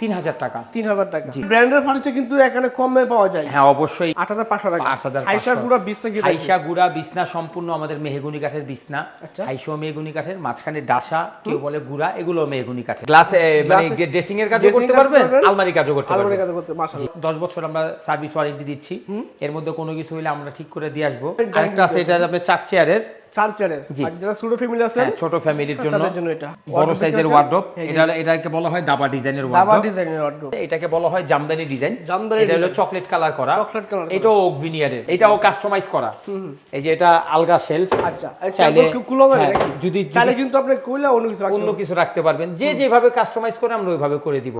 তিন হাজার টাকা। তিন হাজার টাকা ব্র্যান্ডের ফার্নিচার কিন্তু এখানে কমে পাওয়া যায়। হ্যাঁ অবশ্যই। আট হাজার পাঁচশো টাকা। আট হাজার আইসা গুড়া বিশ থেকে হাইসা গুড়া বিছনা সম্পূর্ণ আমাদের মেহগুনি কাঠের বিছনা। আচ্ছা। মেহগুনি কাঠের মাঝখানে ডাসা কেউ বলে গুড়া এগুলো মেহগুনি কাঠের। গ্লাস মানে ড্রেসিং এর কাজও করতে পারবেন? আলমারি কাজও করতে আলমারি পারবেন। কাজ করতে মাশাআল্লাহ। দশ বছর আমরা সার্ভিস ওয়ারেন্টি দিচ্ছি। এর মধ্যে কোনো কিছু হলে আমরা ঠিক করে দিয়ে আসব। আরেকটা আছে এটা আপনার চার চেয়ারের চার চেয়ারের আর যারা ছোট ফ্যামিলি আছে হ্যাঁ, ছোট ফ্যামিলির জন্য জন্য এটা। বড় সাইজের দেখতে এটা এটাকে বলা হয় দাবা ডিজাইনের দাবা ডিজাইনের ওয়ার্ড্রোব এটাকে বলা হয় জামদানি ডিজাইন জামদানি এটা হলো চকলেট কালার করা। চকলেট কালার এটাও ওকভিনিয়ারের এটাও কাস্টমাইজ করা। এই যে এটা আলগা শেলফ আচ্ছা চাইলে হ্যাঁ? যদি চাইলে কিন্তু আপনি কইলা অন্য কিছু রাখতে অন্য কিছু রাখতে পারবেন। যে যেভাবে কাস্টমাইজ করে আমরা ওইভাবে করে দিব।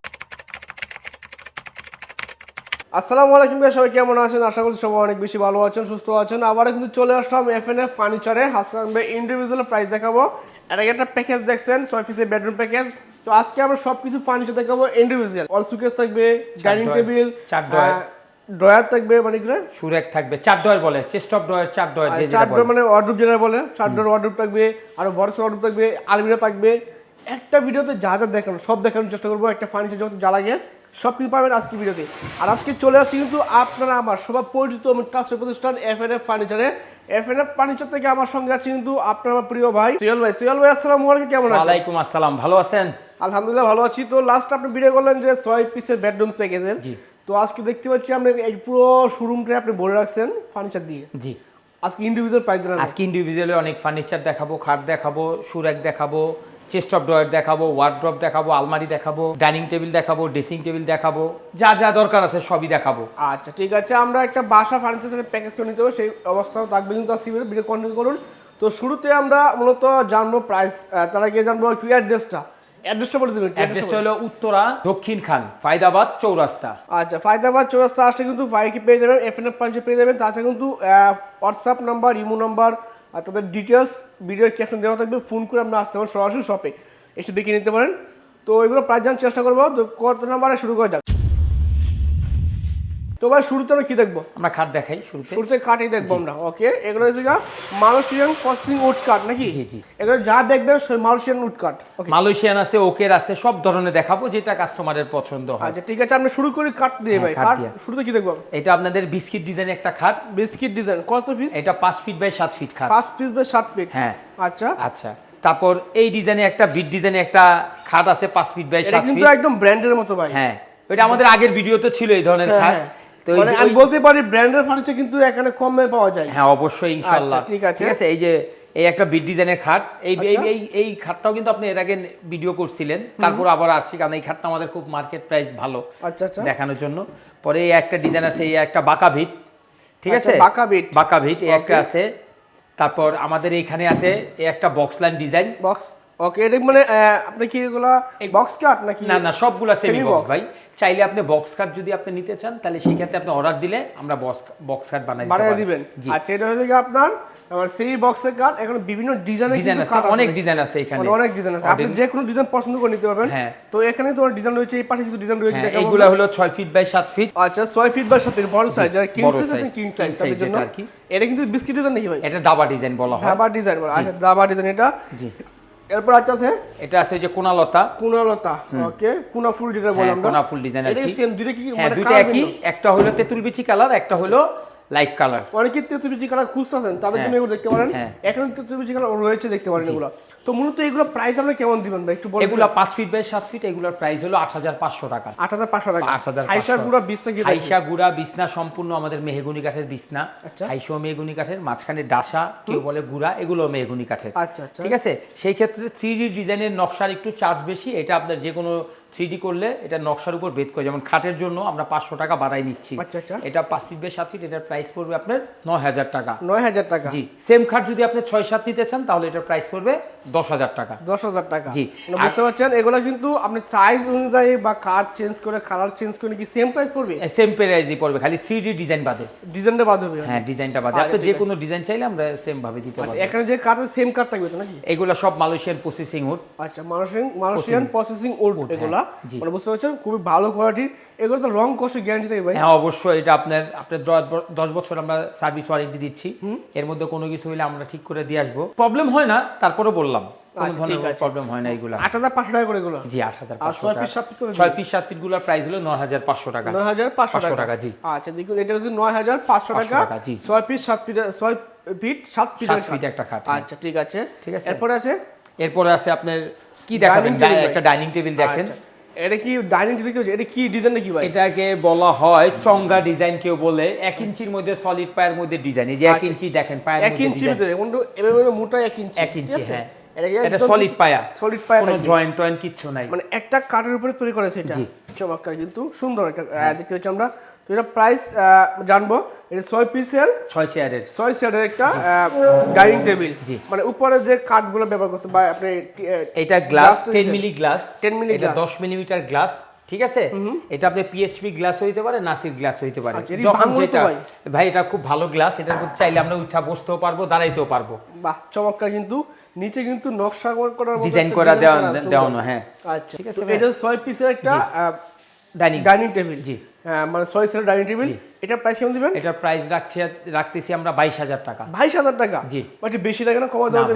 আসসালামু আলাইকুম গাইস সবাই কেমন আছেন? আশা করছি সবাই অনেক বেশি ভালো আছেন সুস্থ আছেন। আবারও কিন্তু চলে আসলাম এফএনএফ ফার্নিচারে হাসান ভাই ইন্ডিভিজুয়াল প্রাইস দেখাবো। এটা একটা প্যাকেজ দেখছেন ছয় পিসের বেডরুম প্যাকেজ তো আজকে আমরা সবকিছু ফার্নিচার দেখাবো ইন্ডিভিজুয়াল অল সুকেস থাকবে ডাইনিং টেবিল চার। ড্রয়ার। থাকবে মানে কি? সুরেক থাকবে। চার ডয়ার বলে চেস্ট অফ ডয়ার চার ডয়ার যে চার বলে। ডোর মানে ওয়ার্ডরোব যেটা বলে চার ডোর ওয়ার্ডরোব থাকবে আর বড় ওয়ার্ডরোব থাকবে আলমিরা থাকবে। একটা ভিডিওতে যা যা দেখানো সব দেখানোর চেষ্টা করব। একটা ফার্নিচার যত যা লাগে সব কিছু পাবেন আজকে ভিডিওতে। আর আজকে চলে আসছি কিন্তু আপনারা আমার সবার পরিচিত ট্রাস্টের প্রতিষ্ঠান এফ এন এফ ফার্নিচারে এফ এন এফ ফার্নিচার থেকে আমার সঙ্গে আছে কিন্তু আপনার আমার প্রিয় ভাই সুয়েল ভাই। সুয়েল ভাই আসসালামু আলাইকুম কেমন আছেন? ওয়ালাইকুম আসসালাম ভালো আছেন? আলহামদুলিল্লাহ ভালো আছি। তো লাস্ট আপনি ভিডিও করলেন যে ছয় পিসের বেডরুম প্যাকেজের জি। তো আজকে দেখতে পাচ্ছি আপনি এই পুরো শোরুমটা আপনি ভরে রাখছেন ফার্নিচার দিয়ে। জি। আজকে ইন্ডিভিজুয়াল প্রাইস আজকে ইন্ডিভিজুয়ালি অনেক ফার্নিচার দেখাবো খাট দেখাবো সুরেক দেখাবো চেস্ট অফ ডয়ার দেখাবো ওয়ার্ড্রপ দেখাবো আলমারি দেখাবো ডাইনিং টেবিল দেখাবো ড্রেসিং টেবিল দেখাবো যা যা দরকার আছে সবই দেখাবো। আচ্ছা ঠিক আছে আমরা একটা বাসা ফার্নিচারের প্যাকেজ করে নিতে হবে সেই অবস্থাও থাকবে কিন্তু ভিডিও কন্টিনিউ করুন। তো শুরুতে আমরা মূলত জানব প্রাইস তার আগে জানব একটু অ্যাড্রেসটা অ্যাড্রেসটা বলে দেবেন অ্যাড্রেসটা হলো উত্তরা দক্ষিণ খান ফায়দাবাদ চৌরাস্তা। আচ্ছা ফায়দাবাদ চৌরাস্তা আসলে কিন্তু ফাইকে পেয়ে যাবেন এফ এন এফ পেয়ে যাবেন তাছাড়া কিন্তু হোয়াটসঅ্যাপ নাম্বার ইমো নাম্বার আর তাদের ডিটেলস ভিডিওর ক্যাপশন দেওয়া থাকবে ফোন করে আমরা আসতে পারেন সরাসরি শপে এসে দেখে নিতে পারেন। তো এগুলো প্রায় জানার চেষ্টা করব। তো কত নাম্বারে শুরু করা যাক? তো ভাই শুরুতে আমরা কি দেখব? আমরা খাট দেখাই শুরুতে। শুরুতে কাটই দেখব আমরা ওকে এগুলো হচ্ছে গা মালয়েশিয়ান প্রসেসিং উড কাট নাকি? জি, জি। এগুলো যা দেখবেন সেই Malaysian wood cut oak Malaysian আছে ওকের আছে সব ধরনের দেখাবো যেটা কাস্টমারের পছন্দ হয়। আচ্ছা ঠিক আছে আমরা শুরু করি কাট দিয়ে ভাই। হ্যাঁ, কাঠ কাট শুরুতে কি দেখব? এটা আপনাদের বিস্কিট ডিজাইন একটা খাট বিস্কিট ডিজাইন কত পিস এটা পাঁচ ফিট বাই সাত ফিট খাট পাঁচ পিস বাই সাত ফিট হ্যাঁ। আচ্ছা। আচ্ছা। তারপর এই ডিজাইনে একটা বিট ডিজাইনে একটা খাট আছে পাঁচ ফিট বাই 7 ফিট এটা সাত কিন্তু একদম ব্র্যান্ডের মতো ভাই। হ্যাঁ। ওইটা আমাদের আগের ভিডিওতে ছিল এই ধরনের খাট হ্যাঁ। তো মানে আমি বলতে পারি ব্র্যান্ডের ফার্নিচার কিন্তু এখানে কমে পাওয়া যায়। হ্যাঁ অবশ্যই ইনশাআল্লাহ। আচ্ছা, ঠিক আছে। ঠিক আছে এই যে এই একটা বিট ডিজাইনের খাট এই এই আচ্ছা। এই এই খাটটাও কিন্তু আপনি এর আগে ভিডিও করছিলেন। তারপর আবার আসছি কারণ এই খাটটা আমাদের খুব মার্কেট প্রাইস ভালো আচ্ছা আচ্ছা। দেখানোর জন্য। পরে এই একটা ডিজাইন আছে এই একটা বাঁকা ভিট ঠিক আচ্ছা, আছে? বাঁকা ভিট। বাঁকা ভিট এই একটা আছে। তারপর আমাদের এইখানে আছে এই একটা box line design box okay এটা মানে আপনি কি এগুলা বক্স কাট নাকি না না সবগুলা সেমি বক্স ভাই চাইলে আপনি বক্স কাট যদি আপনি নিতে চান তাহলে সেই ক্ষেত্রে আপনি অর্ডার দিলে আমরা বক্স বক্স কাট বানাই বানিয়ে। দিবেন। আচ্ছা এটা হচ্ছে আপনার আমার সেই বক্সের কাট এখন বিভিন্ন ডিজাইনের ডিজাইন আছে অনেক ডিজাইন আছে এখানে। অনেক ডিজাইন আছে। আপনি যে কোনো ডিজাইন পছন্দ করে নিতে পারবেন। হ্যাঁ। তো এখানে তোমার ডিজাইন রয়েছে এই পাশে কিছু ডিজাইন রয়েছে হ্যাঁ, দেখাবো হলো ছয় ফিট বাই সাত ফিট আচ্ছা ছয় ফিট বা সাথে বড় সাইজ আর কিং সাইজ আছে কিং সাইজ তাদের জন্য। এটা কিন্তু বিস্কিট ডিজাইন নাকি ভাই? এটা দাবা ডিজাইন বলা হয়। দাবা ডিজাইন বলা আচ্ছা দাবা ডিজাইন এটা। জি। এরপর একটা আছে? এটা আছে যে কোনালতা। কুনালতা ওকে কোনা ফুল যেটা হ্যাঁ, বললাম আমরা। কোনা ফুল ডিজাইন আর এটা কি। সেম দুইটা কি হ্যাঁ মানে দুইটা একই একটা হলো তেঁতুল বিচি কালার একটা হলো লাইট কালার অনেকে বিচি কালার খুঁজতেছেন তাদের জন্য হ্যাঁ। এগুলো দেখতে পারেন। এখন তেতুল বিচি কালার রয়েছে দেখতে পারেন এগুলো। তো মূলত এগুলো প্রাইস আপনি কেমন দিবেন ভাই? একটু বলুন এগুলা পাঁচ ফিট বাই সাত ফিট এগুলোর প্রাইস হলো আট হাজার পাঁচশো টাকা। আট হাজার পাঁচশো টাকা। আট হাজার আইসা গুড়া বিশ থেকে হাইসা গুড়া বিছনা সম্পূর্ণ আমাদের মেহগুনি কাঠের বিছনা। আচ্ছা। মেহগুনি কাঠের মাঝখানে ডাসা কেউ বলে গুড়া এগুলো মেহগুনি কাঠের। আচ্ছা আচ্ছা। ঠিক আছে? সেই ক্ষেত্রে থ্রি ডি ডিজাইনের নকশার একটু চার্জ বেশি। এটা আপনার যে কোনো থ্রি ডি করলে এটা নকশার উপর বেদ করে। যেমন খাটের জন্য আমরা পাঁচশো টাকা বাড়াই নিচ্ছি। আচ্ছা এটা পাঁচ ফিট বাই সাত ফিট এটার প্রাইস পড়বে আপনার নয় হাজার টাকা। নয় হাজার টাকা। জি। সেম খাট যদি আপনি ছয় সাত নিতে চান তাহলে এটার প্রাইস পড়বে দশ হাজার টাকা। দশ হাজার টাকা। জি। বুঝতে পারছেন? এগুলো কিন্তু আপনি সাইজ অনুযায়ী বা চেঞ্জ করে কালার চেঞ্জ করে কি সেম প্রাইস পড়বে? সেম প্রাইসই পড়বে খালি থ্রি ডি ডিজাইন বাদে। ডিজাইনটা বাদ হবে। হ্যাঁ ডিজাইনটা বাদে। আপনি যে কোনো ডিজাইন চাইলে আমরা সেম ভাবে দিতে পারব। এখানে যে সেম থাকবে তো নাকি? এগুলো সব মালয়েশিয়ান প্রসেসিং উড আচ্ছা মালয়েশিয়ান মালয়েশিয়ান প্রসেসিং উড এগুলা। মানে বুঝতে পারছেন? খুবই ভালো কোয়ালিটির এগুলো তো রং কষে গ্যারান্টি থাকবে হ্যাঁ অবশ্যই এটা আপনার আপনার দশ দশ বছর আমরা সার্ভিস ওয়ারেন্টি দিচ্ছি। এর মধ্যে কোনো কিছু হলে আমরা ঠিক করে দিয়ে আসব। প্রবলেম হয় না তারপরে বললাম। কোনো আচ্ছা, ধরনের প্রবলেম হয় না এগুলা। আট হাজার পাঁচশো টাকা করে এগুলো? জি টাকা। পিস পিসগুলোর প্রাইস হলো নয় হাজার পাঁচশো টাকা। নয় হাজার পাঁচশো পাঁচশো টাকা। টাকা, জি। আচ্ছা দেখুন এটা হচ্ছে নয় হাজার পাঁচশো পাঁচশো টাকা। পিস ফিট ফিট ফিট একটা খাট হ্যাঁ। আচ্ছা ঠিক আছে। ঠিক আছে। এরপরে আছে? এরপরে আছে আপনার কি দেখাবেন? একটা ডাইনিং টেবিল দেখেন। আচ্ছা। এটা কি ডাইনিং টেবিল কি এটা কি ডিজাইনটা কি ভাই? এটাকে বলা হয় চঙ্গা ডিজাইন কেউ বলে। এক ইঞ্চির মধ্যে সলিড পায়ের মধ্যে ডিজাইন এই যে এক আচ্ছা। ইঞ্চি দেখেন পায়ের এক মধ্যে ইঞ্চি ডিজাইন ভিতরে এভাবে মোটা এক ইঞ্চি। এক ইঞ্চি হ্যাঁ। এটা সলিড পায়া। সলিড পায়া কোনো জয়েন্ট টয়েন্ট কিচ্ছু নাই। মানে একটা কাঠের উপরে তৈরি করেছে এটা চমৎকার কিন্তু সুন্দর একটা দেখতে পাচ্ছি আমরা। তো এটা প্রাইস জানব এটা ছয় পিসের ছয় চেয়ারের ছয় সেটের একটা ডাইনিং টেবিল জি। মানে উপরে যে কাঠগুলো ব্যবহার করছে বা আপনি এটা glass ten milli glass 10 milli এটা দশ মিলিমিটার গ্লাস ঠিক আছে? এটা আপনি পিএইচপি গ্লাস হইতে পারে নাসির গ্লাস হইতে পারে। আচ্ছা, যখন যেটা ভাই? ভাই এটা খুব ভালো গ্লাস এটার মধ্যে চাইলে আমরা উঠা বসতেও পারব দাঁড়াইতেও পারব। বাহ চমৎকার কিন্তু। নিচে কিন্তু নকশা করার মতো ডিজাইন করা দেওয়া করা, দেওয়ানো হ্যাঁ। আচ্ছা ঠিক আছে এটা ছয় পিসের একটা ডাইনিং ডাইনিং টেবিল জি। হ্যাঁ মানে ছয় সেটের ডাইনিং টেবিল এটা প্রাইস কেমন দিবেন? এটার প্রাইস রাখছি রাখতেছি আমরা বাইশ হাজার টাকা। বাইশ হাজার টাকা? জি। বা একটু বেশি লাগে না কমা যাবে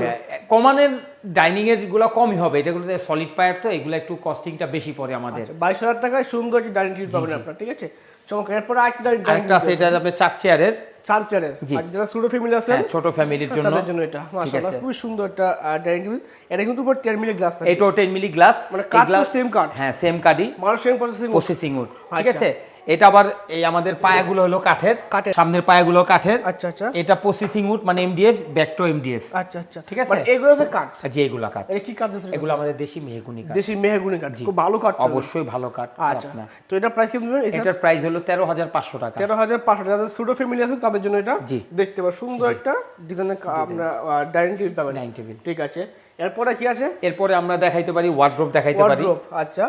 কমানের ডাইনিং এরগুলো কমই হবে। এটাগুলোতে সলিড পায়ার তো এগুলো একটু কস্টিংটা বেশি পড়ে আমাদের। বাইশ হাজার টাকায় সুন্দর ডাইনিং টেবিল পাবেন আপনার ঠিক আছে? চমক এরপর আরেকটা ডাইনিং আরেকটা আছে এটা আপনার চার চেয়ারের চার চেয়ারের আর যারা ছোট ফ্যামিলি আছে হ্যাঁ, ছোট ফ্যামিলির জন্য তাদের জন্য। এটা। মাশাআল্লাহ খুব খুবই সুন্দর একটা ডাইনিং টেবিল এটা কিন্তু উপর 10 মিলি গ্লাস থাকে। এটাও টেন মিলি গ্লাস মানে কাঠ সেম কাঠ। হ্যাঁ সেম কাঠই মানে সেম প্রসেসিং প্রসেসিং উড ঠিক আচ্ছা। আছে? এটা আবার এই আমাদের পায়াগুলো হলো কাঠের। কাঠের। সামনের পায়াগুলো কাঠের। আচ্ছা আচ্ছা। এটা প্রসেসিং উড মানে এমডিএফ ব্যাক টু এমডিএফ আচ্ছা আচ্ছা। ঠিক আছে? মানে এগুলো আছে কাঠ? যে এগুলা কাঠ। এটা কি কাঠ? এগুলো আমাদের দেশি মেহগুনি কাঠ। দেশি মেহগুনি কাঠ। খুব ভালো কাঠ অবশ্যই ভালো কাঠ। আচ্ছা। তো এটা প্রাইস কেমন এটার প্রাইস হলো তেরো হাজার পাঁচশো টাকা। তেরো হাজার পাঁচশো যাদের ছোট ফ্যামিলি আছে তাদের জন্য এটা জি। দেখতে পাবেন সুন্দর একটা ডিজাইনের আপনার ডাইনিং টেবিল পাবেন। ডাইনিং টেবিল ঠিক আছে। এরপরে কি আছে? এরপরে আমরা দেখাইতে পারি ওয়ার্ড্রোপ দেখাইতে পারি। আচ্ছা।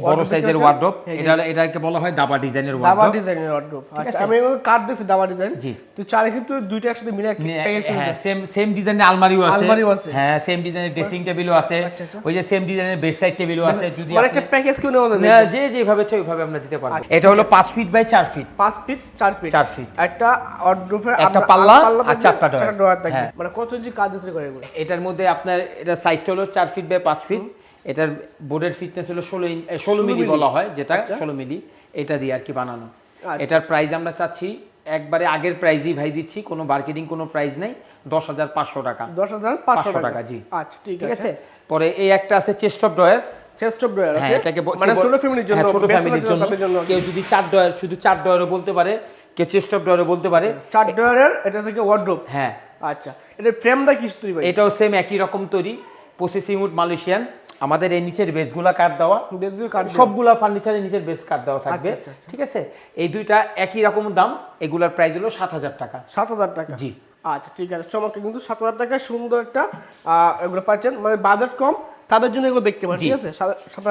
বড় সাইজের ওয়ার্ড্রোপ এই যে। এটা এটাকে বলা হয় দাবা ডিজাইনের দাবা ডিজাইনের ওয়ার্ড্রোপ আচ্ছা আমি কাঠ দেখছি দাবা ডিজাইন জি। তো চারে কিন্তু দুইটা একসাথে মিলে এক- package করে হ্যাঁ। সেম সেম ডিজাইনের আলমারিও আছে। আলমারিও আছে। হ্যাঁ সেম ডিজাইনের ড্রেসিং টেবিলও আছে। আচ্ছা, আচ্ছা। ওই যে সেম ডিজাইনের বেডসাইড টেবিলও আছে যদি মানে আপনি- একটা প্যাকেজ কেউ নেওয়া যাবে। না, যে যেভাবে চাই ওইভাবে আমরা দিতে পারব। এটা হলো পাঁচ ফিট বাই চার ফিট পাঁচ ফিট চার ফিট চার ফিট একটা ওয়ার্ড্রোপের একটা পাল্লা আর চারটা ডয়ার। থাকবে হ্যাঁ। মানে কত ইঞ্চি কাজ দিতে করে এগুলো? এটার মধ্যে আপনার এটা সাইজটা হলো চার ফিট বাই পাঁচ ফিট এটার বোর্ডের ফিটনেস হলো ষোলো ইঞ্চ ষোলো মিলি। বলা হয় যেটা আচ্ছা। ষোলো মিলি। এটা দিয়ে আর কি বানানো। আচ্ছা। এটার প্রাইস আমরা চাচ্ছি একবারে আগের প্রাইজই ভাই দিচ্ছি কোনো মার্কেটিং কোনো প্রাইস নেই দশ হাজার পাঁচশো টাকা। দশ হাজার পাঁচশো টাকা। জি। আচ্ছা ঠিক আছে। পরে এই একটা আছে chest of drawer chest of drawer হ্যাঁ এটাকে মানে ছোট ফ্যামিলির জন্য হ্যাঁ, ছোট ফ্যামিলির জন্য কেউ যদি চার ডয়ার শুধু চার ডয়ারও বলতে পারে কেউ চেস্ট অফ ডয়ারও বলতে পারে। চার ডয়ারের এটা থেকে ওয়ার্ড্রোপ হ্যাঁ। আচ্ছা এটা ফ্রেমটা কি তুই এটাও সেম একই রকম তৈরি প্রসেসিং উড মালয়েশিয়ান আমাদের এই নিচের বেসগুলা কাট দেওয়া। বেসগুলো কাট সবগুলা ফার্নিচারের নিচের বেস কাট দেওয়া থাকবে। আচ্ছা, আচ্ছা, ঠিক আছে? এই দুইটা একই রকম দাম এগুলার প্রাইস হলো সাত হাজার টাকা। সাত হাজার টাকা? জি। আচ্ছা ঠিক আছে। চমকে কিন্তু সাত হাজার টাকায় সুন্দর একটা আহ, এগুলো পাচ্ছেন। মানে বাজেট কম তাদের জন্য এগুলো দেখতে পারেন। ঠিক আছে?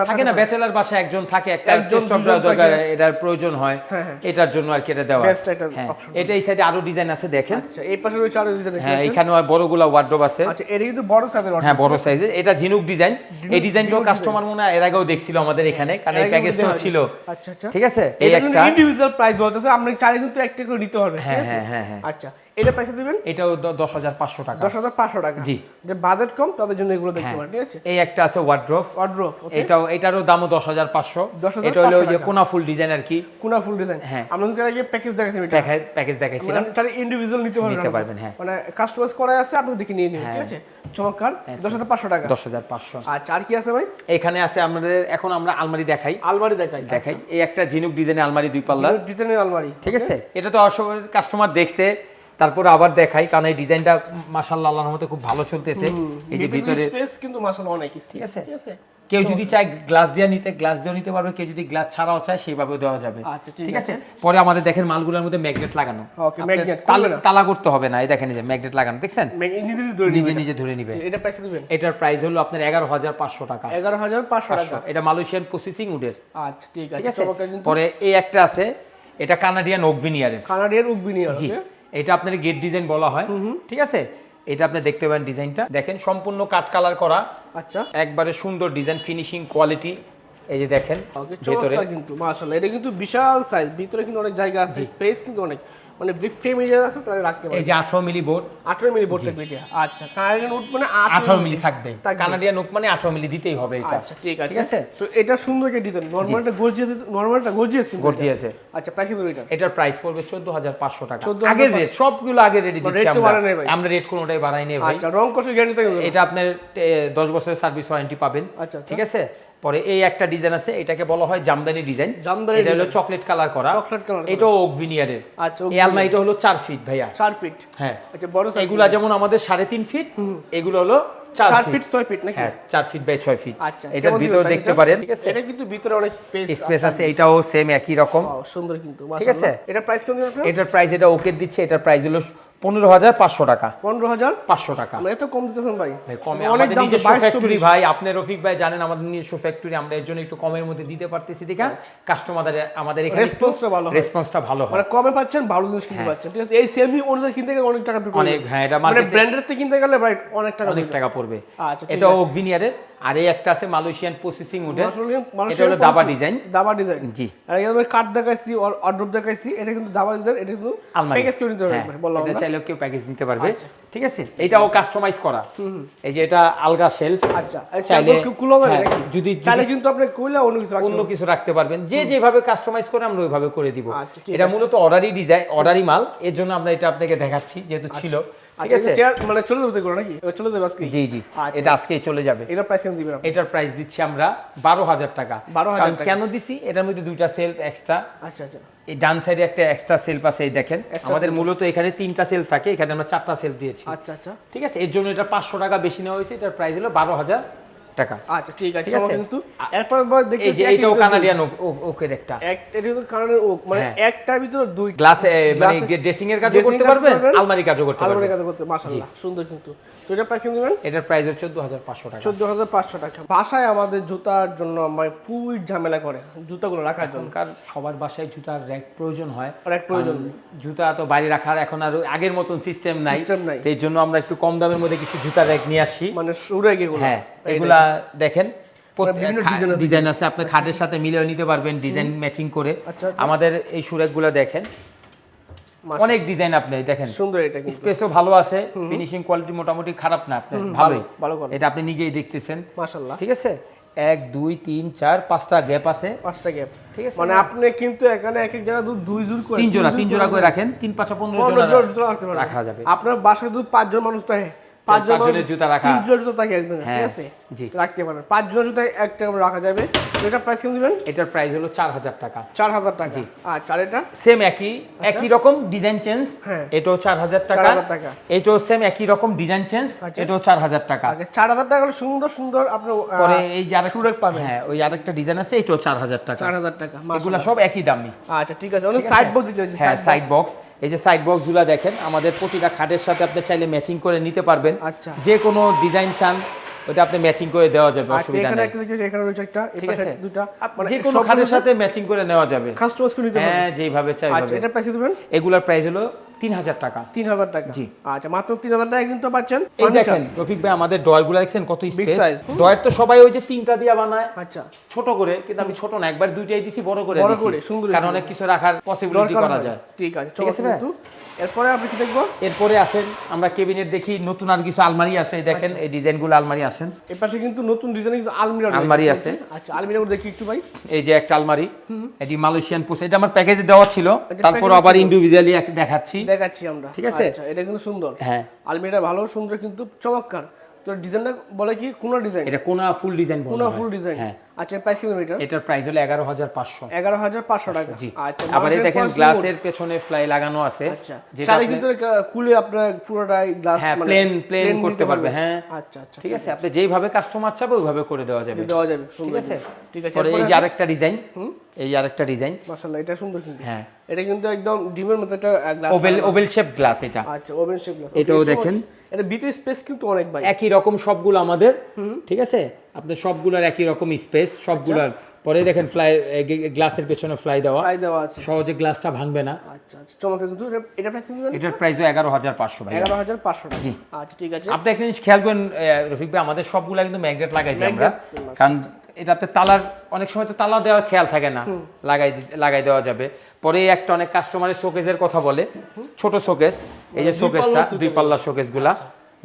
থাকে না ব্যাচেলার বাসায় একজন থাকে একটা একজন, দরকার এটার প্রয়োজন হয়। হ্যাঁ, হ্যাঁ। এটার জন্য আর কি এটা দেওয়া একটা হ্যাঁ। এটা এই সাইডে আরও ডিজাইন আছে দেখেন। আচ্ছা এই পাশে রয়েছে আরও ডিজাইন হ্যাঁ এখানেও আর বড়গুলা ওয়ার্ড্রোব আছে। আচ্ছা এটা কিন্তু বড় সাইজের হ্যাঁ বড় সাইজের এটা ঝিনুক ডিজাইন এই ডিজাইনটাও কাস্টমার মনে হয় এর আগেও দেখছিল আমাদের এখানে কারণ এই প্যাকেজটাও ছিল। আচ্ছা আচ্ছা। ঠিক আছে? এই একটা ইন্ডিভিজুয়াল প্রাইস বলতেছে আমরা চাইলে কিন্তু একটা করে নিতে হবে হ্যাঁ, হ্যাঁ, হ্যাঁ। আচ্ছা। এটা পয়সা দিবেন? এটাও দশ হাজার পাঁচশো টাকা। দশ হাজার পাঁচশো টাকা। জি। যে বাজেট কম তাদের জন্য এগুলো দেখতে হ্যাঁ। পারেন ঠিক আছে? এই একটা আছে ওয়ার্ড্রোফ ওয়ার্ড্রোপ এটাও এটারও দামও দশ হাজার পাঁচশো। 10,500 এটা হলো যে কোনা ফুল ডিজাইন আর কি। কোনা ফুল ডিজাইন হ্যাঁ। আমরা কিন্তু আগে প্যাকেজ দেখাচ্ছি এটা। দেখায় প্যাকেজ দেখাইছিলাম। তাহলে ইন্ডিভিজুয়াল নিতে পারবেন নিতে পারবেন, হ্যাঁ। মানে কাস্টমাইজ করা আছে আপনি দেখে নিয়ে নিন ঠিক আছে? চমৎকার। দশ হাজার পাঁচশো টাকা। দশ হাজার পাঁচশো। আচ্ছা আর কি আছে ভাই? এখানে আছে আমাদের এখন আমরা আলমারি দেখাই। আলমারি দেখাই দেখাই। এই একটা ঝিনুক ডিজাইনের আলমারি দুই পাল্লা ডিজাইনের আলমারি ঠিক আছে? এটা তো কাস্টমার দেখছে। তারপর আবার দেখাই কারণ এই ডিজাইনটা মাসাল্লাহ আল্লাহর মতো খুব ভালো চলতেছে। এই যে ভিতরে স্পেস কিন্তু মাশাআল্লাহ অনেক ঠিক আছে। কেউ যদি চায় গ্লাস দিয়ে নিতে গ্লাস দিয়ে নিতে পারবে কেউ যদি গ্লাস ছাড়াও চায় সেইভাবেও দেওয়া যাবে। আচ্ছা, ঠিক আছে? পরে আমাদের দেখেন মালগুলোর মধ্যে ম্যাগনেট লাগানো। তাল- করতে হবে না এই দেখেন এই যে ম্যাগনেট লাগানো দেখছেন? নিজে নিজে ধরে নিবে। এটা পয়সা দিবেন? এটার প্রাইস হলো আপনার এগারো হাজার পাঁচশো টাকা। এগারো হাজার পাঁচশো টাকা। এটা মালয়েশিয়ান প্রসেসিং উডের আচ্ছা ঠিক আছে পরে এই একটা আছে এটা কানাডিয়ান ওকভিনিয়ারের কানাডিয়ান উকবিনিয়ার জি। এটা আপনার গেট ডিজাইন বলা হয় ঠিক আছে? এটা আপনি দেখতে পারেন ডিজাইনটা। দেখেন সম্পূর্ণ কাট কালার করা। আচ্ছা। একবারে সুন্দর ডিজাইন ফিনিশিং কোয়ালিটি এই যে দেখেন ভিতরে। কিন্তু মাশাআল্লাহ। এটা কিন্তু বিশাল সাইজ ভিতরে কিন্তু অনেক জায়গা আছে স্পেস কিন্তু অনেক। মানে আছে রাখতে এই যে আঠারো মিলি বোর্ড। আঠারো মিলি বোর্ড থাকবে এটা। আচ্ছা কানাডিয়ান উড মানে আঠারো মিলি। থাকবে। কানাডিয়ান মানে আঠারো মিলি দিতেই হবে এটা। আচ্ছা ঠিক আছে ঠিক আছে। তো এটা সুন্দর ডিজাইন নরমালটা গর্জিয়াস নরমালটা গর্জিয়াস কিন্তু এটা। গর্জিয়াসে আচ্ছা প্রাইস এটা? এটার প্রাইস পড়বে চোদ্দ হাজার পাঁচশো টাকা। 14,500 আগের রেট সবগুলো আগের রেটই দিচ্ছি আমরা। আমরা রেট কোনোটাই বাড়াই নেই ভাই। আচ্ছা রং কষের গ্যারান্টি থাকে এটা আপনার এ, দশ বছরের সার্ভিস ওয়ারেন্টি পাবেন। আচ্ছা, আচ্ছা। ঠিক আছে? পরে এই একটা ডিজাইন আছে এটাকে বলা হয় জামদানি ডিজাইন। জামদানি এটা হলো চকলেট কালার করা। চকলেট কালার এটাও ওক ভিনিয়ারের। আচ্ছা এই আলমারিটা হলো চার ফিট ভাইয়া। চার ফিট। হ্যাঁ। আচ্ছা বড় size এগুলা যেমন আমাদের সাড়ে তিন ফিট এগুলো হলো চার চার ফিট। ফিট ছয় ফিট নাকি? হ্যাঁ চার ফিট বাই ছয় ফিট। আচ্ছা এটার কেমন ভিতর দেখতে পারেন ঠিক আছে? এটা কিন্তু ভিতরে অনেক স্পেস স্পেস আছে। এটাও সেম একই রকম। সুন্দর কিন্তু ঠিক আছে? এটা প্রাইস কেমন এটার প্রাইস এটা ওকে দিচ্ছে এটার প্রাইস হলো পনেরো হাজার পাঁচশো টাকা। পনেরো হাজার পাঁচশো টাকা। এত কম দিতেছেন ভাই। কমে অনেক দাম ফ্যাক্টরি ভাই আপনি রফিক ভাই জানেন আমাদের নিজস্ব ফ্যাক্টরি আমরা এর জন্য একটু কমের মধ্যে দিতে পারতেছি দেখা কাস্টমারদের আমাদের এখানে Response-টা ভালো হয়। রেসপন্সটা ভালো হয়। মানে কমে পাচ্ছেন ভালো জিনিস কিনতে পাচ্ছেন ঠিক আছে? এই সেমি অনুযায়ী কিনতে গেলে অনেক টাকা অনেক, হ্যাঁ, এটা মানে ব্র্যান্ডের কিনতে গেলে ভাই অনেক টাকা অনেক টাকা পড়বে। আচ্ছা, এটা আছে। আর এই একটা আছে মালয়েশিয়ান প্রসেসিং উডের। এটা হলো দাবা ডিজাইন দাবা ডিজাইন জি। আর এখানে কাঠ দেখাইছি অর্ডার দেখাইছি এটা কিন্তু দাবা ডিজাইন এটা কিন্তু প্যাকেজ করে নিতে হবে হ্যাঁ, বললাম এটা চাইলেও কেউ প্যাকেজ নিতে পারবে। ঠিক আছে? এটাও কাস্টমাইজ করা। এই যে এটা আলগা শেলফ আচ্ছা চাইলে হ্যাঁ? যদি চাইলে কিন্তু আপনি কইলা অন্য কিছু রাখতে অন্য কিছু রাখতে পারবেন। যে যেভাবে কাস্টমাইজ করে আমরা ওইভাবে করে দিব। আচ্ছা, এটা মূলত অর্ডারই ডিজাইন অর্ডারই মাল। এর জন্য আমরা এটা আপনাকে দেখাচ্ছি যেহেতু ছিল। ঠিক আচ্ছা, আছে? মানে চলে যাবে এগুলো নাকি? চলে যাবে আজকে? জি জি। আচ্ছা। এটা আজকেই চলে যাবে। এটা প্রাইস দিবেন এটার প্রাইস দিচ্ছি আমরা বারো হাজার টাকা। 12,000 কারণ টাকা। কেন দিছি? এটার মধ্যে দুইটা সেলফ এক্সট্রা আচ্ছা আচ্ছা। ডান সাইডে একটা এক্সট্রা সেলফ আছে এই দেখেন। আমাদের মূলত এখানে তিনটা সেলফ থাকে এখানে আমরা চারটা সেলফ দিয়েছি। আচ্ছা আচ্ছা। ঠিক আছে? এর জন্য এটা পাঁচশো টাকা বেশি নেওয়া হয়েছে এটার প্রাইস হলো বারো হাজার টাকা। আচ্ছা ঠিক আছে কিন্তু এরপর এই যে কানাডিয়ান ওকের একটা। এটা কিন্তু কানাডার ওক মানে হ্যাঁ। একটার ভিতরে দুই গ্লাস মানে ড্রেসিং এর কাজও করতে পারবেন? আলমারি কাজও করতে আলমারি পারবেন। কাজ করতে মাশাআল্লাহ সুন্দর কিন্তু। তো এটা প্রাইস দিবেন এটার প্রাইস হচ্ছে চোদ্দ হাজার পাঁচশো টাকা। চোদ্দ হাজার পাঁচশো টাকা। বাসায় আমাদের জুতার জন্য মানে খুবই ঝামেলা করে জুতাগুলো রাখার জন্য। এখনকার সবার বাসায় জুতার র্যাক প্রয়োজন হয়। rack প্রয়োজন। জুতা তো বাইরে রাখার এখন আর আগের মতন সিস্টেম নাই। System নাই। এই জন্য আমরা একটু কম দামের মধ্যে কিছু জুতার র্যাক নিয়ে আসি। মানে সুরে গেগুলো হ্যাঁ। এগুলা দেখেন। ডিজাইন আছে। আপনি খাটের সাথে মিলিয়ে নিতে পারবেন ডিজাইন ম্যাচিং করে। আচ্ছা, আচ্ছা। আমাদের এই সুরেকগুলো দেখেন। অনেক ডিজাইন আপনি দেখেন। সুন্দর এটা স্পেসও ভালো আছে ফিনিশিং কোয়ালিটি মোটামুটি খারাপ না আপনার ভালোই। ভালো এটা আপনি নিজেই দেখতেছেন। মাশাআল্লাহ। ঠিক আছে? এক দুই তিন চার পাঁচটা গ্যাপ আছে। পাঁচটা গ্যাপ ঠিক আছে? মানে আপনি কিন্তু এখানে এক এক জায়গায় দুধ দুই জোর করে তিন জোড়া তিন জোড়া করে রাখেন তিন পাঁচা পনেরো জোড়া জোড়া রাখা যাবে। আপনার বাসায় দুধ পাঁচজন মানুষ থাকে। পাঁচজনের মানুষ জুতা রাখা। তিন জোড়া জুতো থাকে একজনের ঠিক হ্যাঁ, আছে? জি। রাখতে পারবেন। পাঁচ জোড়া জুতো একটা রাখা যাবে। তো এটা প্রাইস কেমন দিবেন? এটার প্রাইস হলো চার হাজার টাকা। চার হাজার টাকা। আর চার এটা সেম একই একই রকম ডিজাইন চেঞ্জ হ্যাঁ। এটাও চার হাজার টাকা। 4,000 টাকা। এটাও সেম একই রকম ডিজাইন চেঞ্জ আচ্ছা। এটাও চার হাজার টাকা। চার হাজার টাকা হলে সুন্দর সুন্দর আপনার পরে এই যে আরেক সুরেক পাবেন। হ্যাঁ ওই আরেকটা ডিজাইন আছে এটাও চার হাজার টাকা। চার হাজার টাকা এগুলা সব একই দামি। আচ্ছা ঠিক আছে। অনেক সাইড বক্স দিতে হচ্ছে হ্যাঁ সাইড বক্স এই যে সাইড বক্সগুলো দেখেন আমাদের প্রতিটা খাটের সাথে আপনি চাইলে ম্যাচিং করে নিতে পারবেন আচ্ছা। যে কোনো ডিজাইন চান ওটা আপনি ম্যাচিং করে দেওয়া যাবে আচ্ছা অসুবিধা নেই। একটা এখানে রয়েছে একটা ঠিক আছে? দুটা মানে যে কোনো খাটের সাথে ম্যাচিং করে নেওয়া যাবে। কাস্টমাইজ করে নিতে হ্যাঁ যেভাবে চাই আচ্ছা এটা প্রাইস দিবেন? এগুলার প্রাইস হলো তিন হাজার টাকা। তিন হাজার টাকা? জি। আচ্ছা মাত্র তিন হাজার টাকা কিন্তু পাচ্ছেন এই দেখেন রফিক ভাই আমাদের দেখছেন কত স্পেস ডয়ার তো সবাই ওই যে তিনটা দিয়া বানায়। আচ্ছা। ছোট করে কিন্তু আমি ছোট না একবার দুইটাই দিছি বড় করে বড়। করে, সুন্দর কারণ অনেক কিছু রাখার পসিবিলিটি করা যায়। ঠিক আছে ঠিক আছে এরপরে আপনি কি দেখব? এরপরে আসেন আমরা কেবিনেট দেখি নতুন আর কিছু আলমারি আছে দেখেন আচ্ছা। এই ডিজাইনগুলো আলমারি আসেন। এর পাশে কিন্তু নতুন ডিজাইনের কিছু আলমিরা আলমারি আছে। আচ্ছা আলমিরা গুলো দেখি একটু ভাই। এই যে একটা আলমারি এটি মালয়েশিয়ান পোস্ট এটা আমার প্যাকেজে দেওয়া ছিল। তারপর আবার। ইন্ডিভিজুয়ালি দেখাচ্ছি। দেখাচ্ছি আমরা। ঠিক আছে? আচ্ছা এটা কিন্তু সুন্দর। হ্যাঁ। আলমিরা ভালো সুন্দর কিন্তু চমৎকার। তো ডিজাইনটা বলে কি? কোন ডিজাইন এটা কোনা ফুল ডিজাইন কোনা ফুল ডিজাইন হ্যাঁ। আচ্ছা প্রাইস এটার প্রাইস হলো এগারো হাজার পাঁচশো। এগারো হাজার পাঁচশো টাকা। জি। আচ্ছা আবার এই দেখেন গ্লাসের পেছনে ফ্লাই লাগানো আছে আচ্ছা। যেটা খুলে আপনার পুরোটাই গ্লাস হ্যাঁ প্লেন প্লেন করতে পারবে হ্যাঁ। আচ্ছা আচ্ছা ঠিক আছে আপনি যেইভাবে কাস্টমার চাবে ওইভাবে করে দেওয়া যাবে। দেওয়া যাবে ঠিক আছে? ঠিক আছে পরে এই যে আরেকটা ডিজাইন এই আরেকটা ডিজাইন মাশাআল্লাহ এটা সুন্দর কিন্তু। হ্যাঁ। এটা কিন্তু একদম ডিমের মতো একটা glass oval oval shape glass এটা। আচ্ছা ওভেন শেপ গ্লাস এটাও দেখেন। এটা ভিতরে স্পেস কিন্তু অনেক ভাই। একই রকম সবগুলো আমাদের ঠিক আছে? আপনি সবগুলোর একই রকম স্পেস সবগুলোর পরে দেখেন ফ্লাই গ্লাসের পেছনে ফ্লাই দেওয়া। প্রাইস দেওয়া আছে। সহজে গ্লাসটা ভাঙবে না। আচ্ছা আচ্ছা। চমৎকার কিন্তু এটা- প্রাইস কিন্তু এটার প্রাইস এগারো হাজার পাঁচশো ভাই এগারো হাজার পাঁচশো জি। আচ্ছা ঠিক আছে। আপনি একটা জিনিস খেয়াল করেন রফিক ভাই আমাদের সবগুলা কিন্তু ম্যাগনেট লাগাই দিই আমরা। কারণ এটাতে তালার অনেক সময় তো তালা দেওয়ার খেয়াল থাকে না। লাগাই লাগাই দেওয়া যাবে। পরে একটা অনেক কাস্টমারের শোকেজের কথা বলে। ছোট শোকেস এই যে শোকেসটা দুই পাল্লা শোকেসগুলা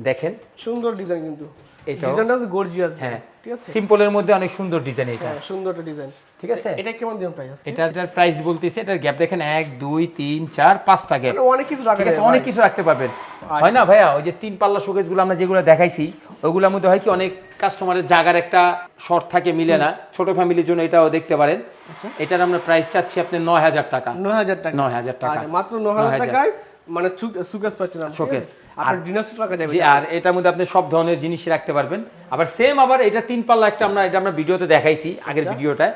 দেখেন। সুন্দর ডিজাইন কিন্তু। ডিজাইনটা গর্জিয়াস হ্যাঁ। ঠিক আছে? সিম্পলের মধ্যে অনেক সুন্দর ডিজাইন এটা। হ্যাঁ সুন্দর একটা ডিজাইন ঠিক আছে? এটা কেমন দিবেন প্রাইস এটা এটার প্রাইস বলতেছে এটার গ্যাপ দেখেন এক দুই তিন চার পাঁচটা গ্যাপ অনেক কিছু রাখা আছে? অনেক কিছু রাখতে পারবেন। হয় না ভাইয়া? ওই যে তিন পাল্লা শোকেসগুলো আমরা যেগুলো দেখাইছি ওইগুলোর মধ্যে হয় কি অনেক কাস্টমারের জায়গার একটা শর্ট থাকে মিলে না। ছোট ফ্যামিলির জন্য এটাও দেখতে পারেন। এটার আমরা প্রাইস চাচ্ছি আপনি নয় হাজার টাকা। নয় হাজার টাকা। নয় হাজার টাকা। আচ্ছা, মাত্র নয় হাজার 9,000 টাকায় মানে সুকেস পাচ্ছেন? আপনার ডিনার সেট রাখা যাবে আর এটার মধ্যে আপনি সব ধরনের জিনিস রাখতে পারবেন। আবার সেম আবার এটা তিন পাল্লা একটা আমরা এটা আমরা ভিডিওতে দেখাইছি আগের আচ্ছা। ভিডিওটায়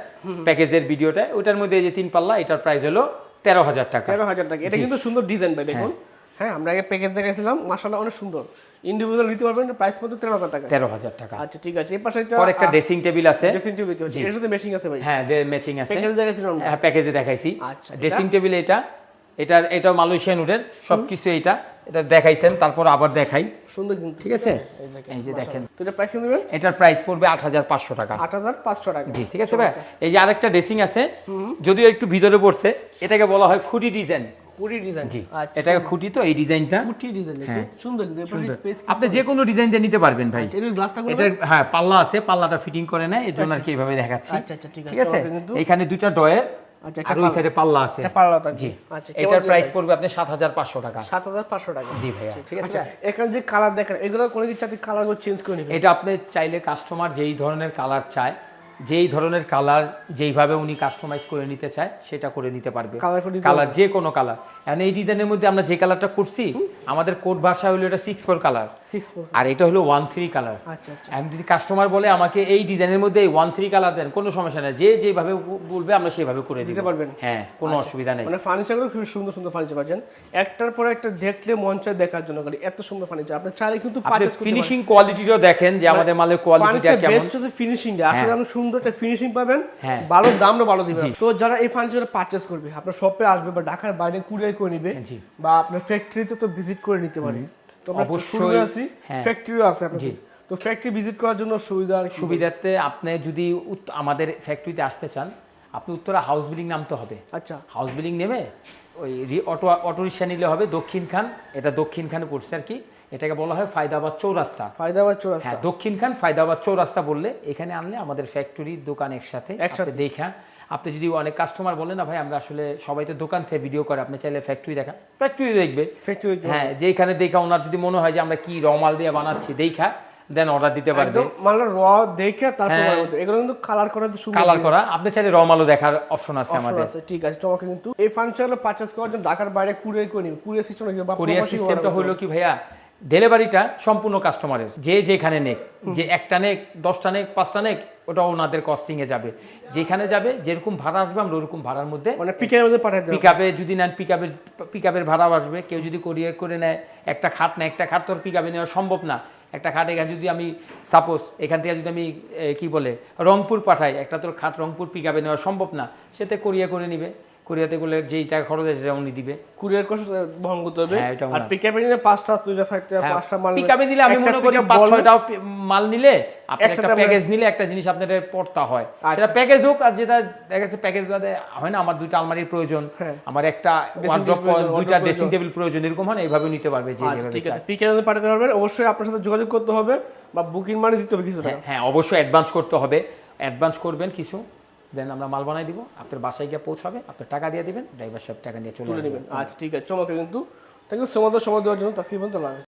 প্যাকেজের ভিডিওটায় ওটার মধ্যে যে তিন পাল্লা এটার প্রাইস হলো তেরো হাজার টাকা। তেরো হাজার টাকা। এটা কিন্তু সুন্দর ডিজাইন ভাই দেখুন। হ্যাঁ। আমরা আগে প্যাকেজ দেখাইছিলাম মাসাল্লাহ অনেক সুন্দর। ইন্ডিভিজুয়াল নিতে পারবেন প্রাইস মাত্র তেরো হাজার টাকা। তেরো হাজার টাকা। আচ্ছা ঠিক আছে। এই পাশে একটা একটা ড্রেসিং টেবিল আছে। ড্রেসিং টেবিলের সাথে মেশিং আছে ভাই। হ্যাঁ ম্যাচিং আছে। প্যাকেজ দেখাইছিলাম হ্যাঁ প্যাকেজে দেখাইছি। আচ্ছা, ড্রেসিং টেবিল এটা এটার এটাও মালয়েশিয়ান উডের সব কিছু এটা এটা দেখাইছেন তারপর আবার দেখাই। সুন্দর কিন্তু। ঠিক আছে? এই যে দেখেন। তো এটা প্রাইস নেবেন এটার প্রাইস পড়বে আট হাজার পাঁচশো টাকা। আট হাজার পাঁচশো টাকা। জি ঠিক আছে ভাই? এই যে আরেকটা ড্রেসিং আছে যদিও একটু ভিতরে পড়ছে এটাকে বলা হয় খুঁটি ডিজাইন কুড়ি ডিজাইন জি আচ্ছা। এটাকে খুঁটি তো এই ডিজাইনটা কুটি ডিজাইন হ্যাঁ। সুন্দর কিন্তু এর স্পেস আপনি যে কোনো ডিজাইন দিয়ে নিতে পারবেন ভাই। এর গ্লাসটা করে এটার হ্যাঁ পাল্লা আছে পাল্লাটা ফিটিং করে নেয় এর জন্য আর কি এইভাবে দেখাচ্ছি। আচ্ছা, আচ্ছা, ঠিক আছে। এখানে দুটা ডয়ের আচ্ছা, আর ওই সাইডে পাল্লা আছে। পাল্লা। জি। আচ্ছা, এটার প্রাইস পড়বে আপনি সাত হাজার পাঁচশো টাকা। সাত হাজার পাঁচশো টাকা। জি ভাইয়া। ঠিক আছে। আচ্ছা। এখানে যে কালার দেখেন এগুলো কোনো কিছু কালারগুলো চেঞ্জ করে নেবেন? এটা আপনি চাইলে কাস্টমার যেই ধরনের কালার চায় যেই ধরনের কালার যেইভাবে উনি কাস্টমাইজ করে নিতে চায় সেটা করে নিতে পারবে। কালার যে কোনো কালার এখন এই ডিজাইনের মধ্যে আমরা যে কালারটা করছি আমাদের কোড ভাষা হলো এটা সিক্স ফোর কালার আর এটা হলো ওয়ান থ্রি কালার আচ্ছা আচ্ছা। এখন যদি কাস্টমার বলে আমাকে এই ডিজাইনের মধ্যে এই ওয়ান থ্রি কালার দেন কোনো সমস্যা নেই। যে যেভাবে বলবে আমরা সেভাবে করে দিতে পারবেন? হ্যাঁ কোনো অসুবিধা নেই। মানে ফার্নিচারগুলো খুব সুন্দর সুন্দর ফার্নিচার পাচ্ছেন। একটার পর একটা দেখলে মন চায় দেখার জন্য গাড়ি এত সুন্দর ফার্নিচার আপনি চাইলে কিন্তু আপনি ফিনিশিং কোয়ালিটিটাও দেখেন যে আমাদের মালের কোয়ালিটিটা কেমন। বেস্ট হচ্ছে ফিনিশিং আসলে আপনি সুন্দর একটা ফিনিশিং পাবেন। হ্যাঁ। ভালো দামও ভালো দিবেন। তো যারা এই ফার্নিচার পারচেজ করবে আপনার শপে আসবে বা ঢাকার বাইরে কুরিয়ার করে নিবে বা আপনার ফ্যাক্টরিতে তো ভিজিট করে নিতে পারে। তো অবশ্যই, আছি। ফ্যাক্টরিও আছে আপনার। তো ফ্যাক্টরি ভিজিট করার জন্য সুবিধা আর কি? আপনি যদি আমাদের ফ্যাক্টরিতে আসতে চান আপনি উত্তরা হাউস বিল্ডিং নামতে হবে। আচ্ছা। হাউস বিল্ডিং নেমে ওই অটো অটো রিক্সা নিলে হবে দক্ষিণ খান এটা দক্ষিণ খানে পড়ছে আর কি। এটাকে বলা হয় ফায়দাবাদ চৌরাস্তা। ফায়দাবাদ চৌরাস্তা। হ্যাঁ দক্ষিণ খান ফায়দাবাদ চৌরাস্তা বললে এখানে আনলে আমাদের ফ্যাক্টরি দোকান একসাথে। একসাথে। দেখা আপনি যদি অনেক কাস্টমার বলে না ভাই আমরা আসলে সবাই তো দোকান থেকে ভিডিও করে আপনি চাইলে ফ্যাক্টরি দেখা। ফ্যাক্টরি দেখবে। ফ্যাক্টরি হ্যাঁ যেখানে দেখা ওনার যদি মনে হয় যে আমরা কি রমাল দিয়ে বানাচ্ছি দেখা দেন অর্ডার দিতে পারবে। মানে র দেখে তারপর হ্যাঁ। এগুলো কিন্তু কালার করা তো সুন্দর কালার করা আপনি চাইলে রমালও দেখার অপশন আছে আমাদের। ঠিক আছে চমকে কিন্তু। এই ফার্নিচারগুলো পারচেজ করার জন্য ঢাকার বাইরে কুরিয়ার করে নিবে। কুরিয়ার সিস্টেম কোরিয়ার সিস্টেমটা হলো কি ভাইয়া ডেলিভারিটা সম্পূর্ণ কাস্টমারের যে যেখানে নেক যে একটা নেক দশটা নেক পাঁচটা নেক ওটা ওনাদের কস্টিং এ যাবে। যেখানে যাবে যেরকম ভাড়া আসবে আমরা ওরকম ভাড়ার মধ্যে মানে পিকের মধ্যে পাঠিয়ে দেবে। পিক যদি নেন পিক আপের পিক আপের ভাড়াও আসবে। কেউ যদি কোরিয়ার করে নেয় একটা খাট নেয় একটা খাট তোর পিক আপে নেওয়া সম্ভব না। একটা খাট এখানে যদি আমি সাপোজ এখান থেকে যদি আমি কি বলে রংপুর পাঠাই একটা তোর খাট রংপুর পিক আপে নেওয়া সম্ভব না। সেতে কোরিয়া করে নিবে। কোরিয়াতে করলে যেই টাকা খরচ উনি দিবে। কুরিয়ার কষ্ট বহন করতে হবে। হ্যাঁ, আর পিকআপে নিলে পাঁচটা দুইটা ফ্যাক্টরি পাঁচটা মাল পিক আপে নিলে আমি মনে করি পাঁচ পি- মাল নিলে আপনার একসাথে একটা প্যাকেজ নিলে একটা জিনিস আপনাদের পড়তা হয়। আচ্ছা। সেটা প্যাকেজ হোক আর যেটা দেখা যাচ্ছে প্যাকেজ বাদে হয় না আমার দুইটা আলমারির প্রয়োজন হ্যাঁ। আমার একটা ওয়ার্ড্রপ দুইটা ড্রেসিং টেবিল প্রয়োজন। এরকম হয় এইভাবে নিতে পারবে যে আচ্ছা, যেভাবে ঠিক আছে। মধ্যে পাঠাতে পারবেন অবশ্যই আপনার সাথে যোগাযোগ করতে হবে বা বুকিং মানি দিতে হবে কিছু হ্যাঁ, হ্যাঁ অবশ্যই অ্যাডভান্স করতে হবে। অ্যাডভান্স করবেন কিছু। দেন আমরা মাল বানাই দিব আপনার বাসায় গিয়ে পৌঁছাবে আপনার টাকা দিয়ে দিবেন ড্রাইভার সাহেব টাকা নিয়ে চলে নেবেন। আচ্ছা ঠিক আছে চমকে কিন্তু। থ্যাংক ইউ সো মাচ সময় দেওয়ার জন্য। তাসিফ আল্লাহ